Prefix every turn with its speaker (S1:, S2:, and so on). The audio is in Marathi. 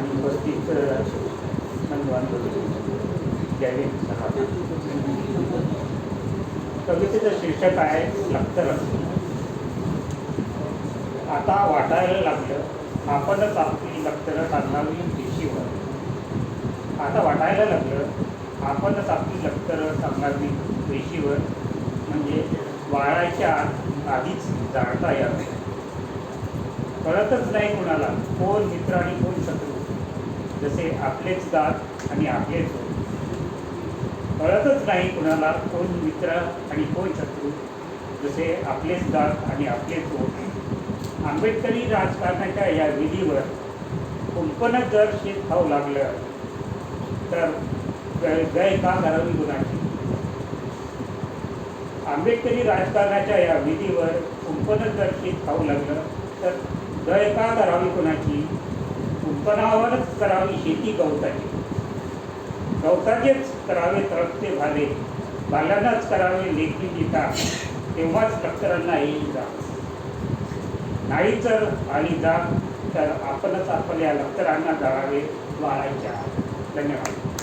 S1: आणि उपस्थित कवितेचं शीर्षक आहे लक्तर आता वाटायला लागलं आपणच आपली लक्तर सांगावी पेशीवर. आता वाटायला लागलं आपणच आपली लक्तर सांगावी पेशीवर. म्हणजे वाळायच्या आधीच जाणता यावं. कळतच नाही कुणाला कोण मित्र आणि कोण शत्रू. जसे आपलेच दात आणि आपलेच होत कळतच नाही कुणाला कोण मित्र आणि कोण शत्रू जसे आपलेच दात आणि आपलेच ओठ आंबेडकरी राजकारणाच्या या विधीवर कुंपणच जर शेत खाऊ लागलं तर गय का घालावी गुणाची आंबेडकरी राजकारणाच्या या विधीवर कुंपणच जर शेत खाऊ लागलं तर गय का करावी कुणाची? उत्पन्नावरच करावी शेती गवताची. गवताचेच करावे तळपते भाले भाल्यांनाच करावे लेखी गीता तेव्हाच डॉक्टरांना येईल जा. नाही तर आली जा तर आपणच आपल्या लक्तरांना जाळावे वाळायच्या धन्यवाद.